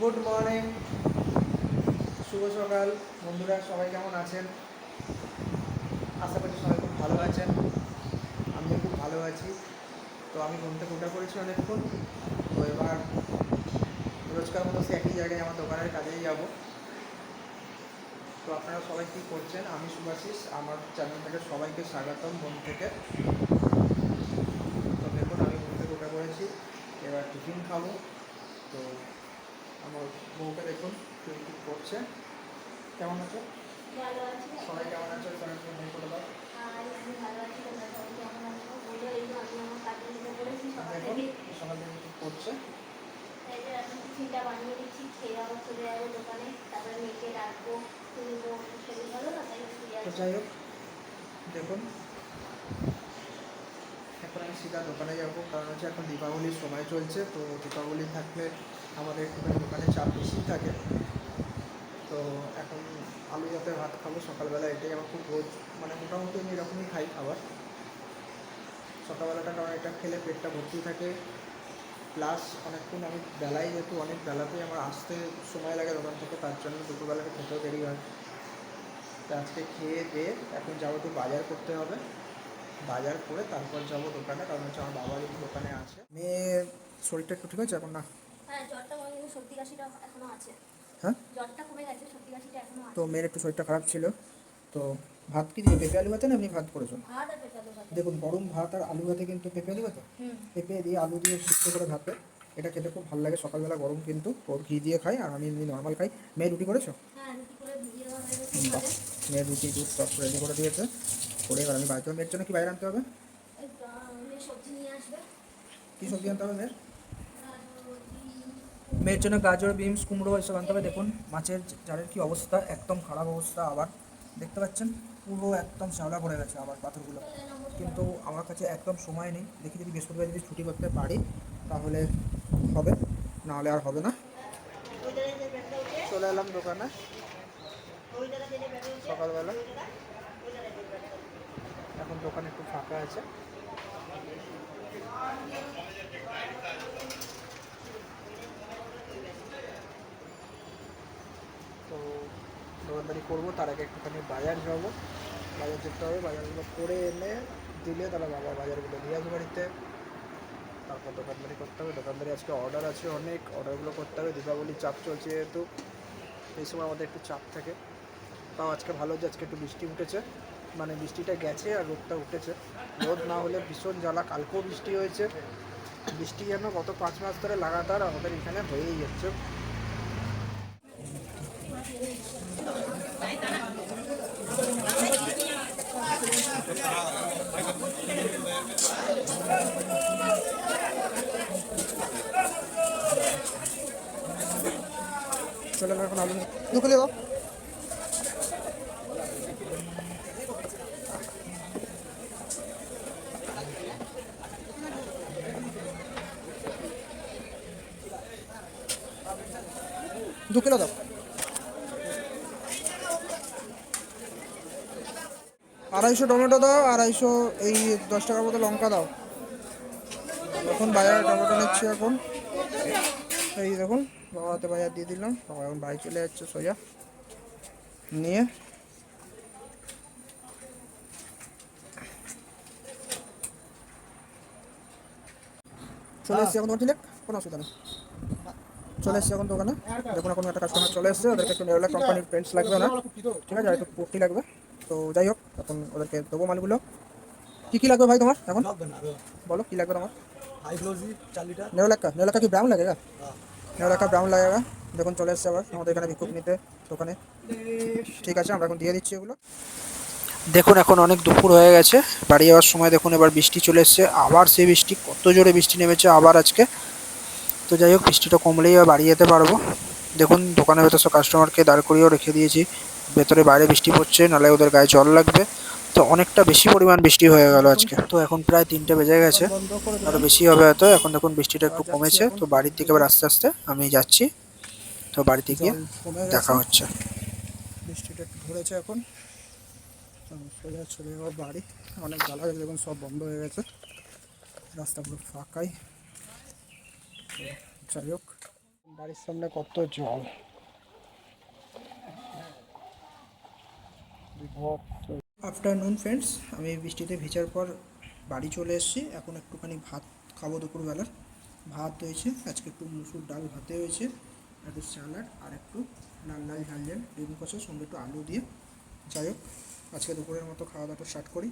Good morning শুভ সকাল। বন্ধুরা, সবাই কেমন আছেন? আশা করি সবাই খুব ভালো আছেন। আমিও খুব ভালো আছি। তো আমি ঘুম থেকে উঠে করেছি অনেকক্ষণ। তো এবার রোজকার মতো সে একই জায়গায় আমার দোকানের কাজেই যাব। তো আপনারা সবাই কী করছেন? আমি সুভাশিস আমার চ্যানেল থেকে সবাইকে স্বাগতম ঘুম থেকে। তো দেখুন, আমি ঘুম থেকে উঠে করেছি এবার টিফিন খাব। তো আমার বউকে দেখুন কেউ কী করছে। কেমন আছো? ভালো আছি। সবাই কেমন আছো? একটু করে দাও। সকাল থেকে। সকাল করছে? বানিয়ে দিচ্ছি খেয়ে আবার চলে যাব দোকানে। তারপরে মেয়েকে তো ভালো না? তাই ফিরে যাই হোক দেখুন। এখন আমি সিধা দোকানে যাব। কারণ হচ্ছে এখন দীপাবলির সময় চলছে, তো দীপাবলি থাকলে আমাদের একটুখানি দোকানে চাপ বেশি থাকে। তো এখন আলু যাতে ভাত খাব সকালবেলা, এটাই আমার খুব রোজ মানে মোটামুটি আমি এরকমই খাই খাবার। সকালবেলাটা কারণ এটা খেলে পেটটা ভর্তি থাকে। প্লাস অনেকক্ষণ আমি বেলায় যেহেতু অনেক বেলাতেই আমার আসতে সময় লাগে দোকান থেকে, তার জন্য দুপুরবেলাটা খেতেও দেরি হয়। তো আজকে খেয়ে দিয়ে এখন যাব একটু বাজার করতে হবে। বাজার করে তারপর যাব দোকানে কারণ হচ্ছে আমার বাবার একটু দোকানে আছে। মেয়ের শরীরটা একটু ঠিক আছে এখন না? হ্যাঁ জ্বরটা সর্দি কাশিটা এখনও আছে। হ্যাঁ? জ্বরটা কমে গেছে সর্দি কাশিটা এখনও আছে। তো মেয়ের একটু শরীরটা খারাপ ছিল। তো ভাত কি দিয়ে পেঁপে আলু ভাতে না এমনি ভাত করেছ? ভাত আর পেঁচালো ভাত। দেখুন গরম ভাত আর আলু ভাতে কিন্তু পেঁপে আলু ভাতে? পেঁপে দিয়ে আলু দিয়ে সিদ্ধ করে ভাতে। এটা খেতে খুব ভালো লাগে সকালবেলা গরম কিন্তু। ওর ঘি দিয়ে খাই আর আমি এমনি নর্মাল খাই। মেয়ে রুটি করেছ? মেয়ে হয়ে। মেয়ের রুটি দুধ সব রেডি করে দিয়েছে। করে এবার আমি বাড়িতে মেয়ের জন্য কি বাইরে আনতে হবে? কী সবজি আনতে হবে মেয়ের? মেয়ের জন্য গাজর বিমস কুমড়ো এসব আনতে হবে দেখুন। মাছের জারের কি অবস্থা একদম খারাপ অবস্থা আবার। দেখতে পাচ্ছেন? পুরো একদম শ্যাওলা পড়ে গেছে আবার পাথরগুলো। কিন্তু আমার কাছে একদম সময় নেই। দেখি যদি বৃহস্পতিবার যদি ছুটি করতে পারি তাহলে হবে। নাহলে আর হবে না। চলে এলাম দোকানে। সকালবেলা। দোকান একটু ফাঁকা আছে। তো দোকানদারি করব, তার আগে একটুখানি বাজার যাব। বাজার যেতে হবে, বাজারগুলো করে এনে দিলে তাহলে বাবা বাজারগুলো নিয়ে আসবে বাড়িতে। তারপর দোকানদারি করতে হবে, দোকানদারি আজকে অর্ডার আছে অনেক অর্ডারগুলো করতে হবে। দীপাবলির চাপ চলছে যেহেতু, এই সময় আমাদের একটু চাপ থাকে। তাও আজকে ভালো যে আজকে একটু বৃষ্টি উঠেছে। মানে বৃষ্টিটা গেছে আর রোদটা উঠেছে। রোদ না হলে ভীষণ জ্বালা, কালকেও বৃষ্টি হয়েছে। বৃষ্টি যেন গত পাঁচ মাস ধরে লাগাতার আমাদের এখানে হয়েই যাচ্ছে। চলে এখন আলু দুপুরে দাও। দু কিলো দাও। আড়াইশো টমেটো দাও আড়াইশো এই দশ টাকার মতো লঙ্কা দাও। এখন বাজার টমেটো নিচ্ছি এখন। এই দেখুন বাবা হাতে বাজার দিয়ে দিলাম বাবা এখন বাড়ি চলে যাচ্ছে সোজা। নিয়ে। চলে এসছি এখন তোমার ঠিক কোনো অসুবিধা নেই। চলে এসছে এখন দোকানে। দেখুন এখন একটা কাস্টমার চলে এসছে ওদেরকে একটু নেওলা কোম্পানির পেন্টস লাগবে না ঠিক আছে একটু পুটি লাগবে। তো যাই হোক এখন ওদেরকে দেবো মালগুলো। কী কী লাগবে ভাই তোমার এখন? বলো কী লাগবে তোমার? নেওয়া নেওলাক্কা কি ব্রাউন লাগেগা নেওলাক্কা ব্রাউন লাগে দেখুন চলে এসছে আবার। আমাদের এখানে বিক্ষোভ নিতে দোকানে। ঠিক আছে আমরা এখন দিয়ে দিচ্ছি এগুলো। দেখুন এখন অনেক দুপুর হয়ে গেছে। বাড়ি যাওয়ার সময় দেখুন এবার বৃষ্টি চলে এসছে। আবার সেই বৃষ্টি কত জোরে বৃষ্টি নেমেছে আবার আজকে। তো যাই হোক বৃষ্টিটা কমলেই বাড়ি যেতে পারব। দেখুন দোকানের ভেতর সব কাস্টমারকে দাঁড় করিয়েও রেখে দিয়েছি। ভেতরে বাইরে বৃষ্টি পড়ছে নাহলে ওদের গায়ে জল লাগবে। তো অনেকটা বেশি পরিমাণ বৃষ্টি হয়ে গেল আজকে। তো এখন প্রায় তিনটে বেজে গেছে। আরও বেশি হবে হয়তো। এখন দেখুন বৃষ্টিটা একটু কমেছে। তো বাড়ির দিকে এবার আস্তে আস্তে আমি যাচ্ছি। তো বাড়িতে গিয়ে দেখা হচ্ছে। বৃষ্টিটা একটু ধরেছে এখন। সোজা চলে বাড়ি। অনেক জ্বালা গেছে দেখুন সব বন্ধ হয়ে গেছে। রাস্তা পুরো ফাঁকাই। যাই হোক। বাড়ির সামনে কত জল? আফটারনুন ফ্রেন্ডস আমি বৃষ্টিতে ভিজার পর বাড়ি চলে এসেছি। এখন একটুখানি ভাত খাব দুপুরবেলার। ভাত হয়েছে, আজকে একটু মুসুর ডাল ভাতে হয়েছে, একটু স্যালাড আর একটু লাল লাল ঝাল ঝাল। ডিম কষা, সঙ্গে একটু আলু দিয়ে। যাই হোক, আজকে দুপুরের মতো খাওয়া দাওয়াটা স্টার্ট করি।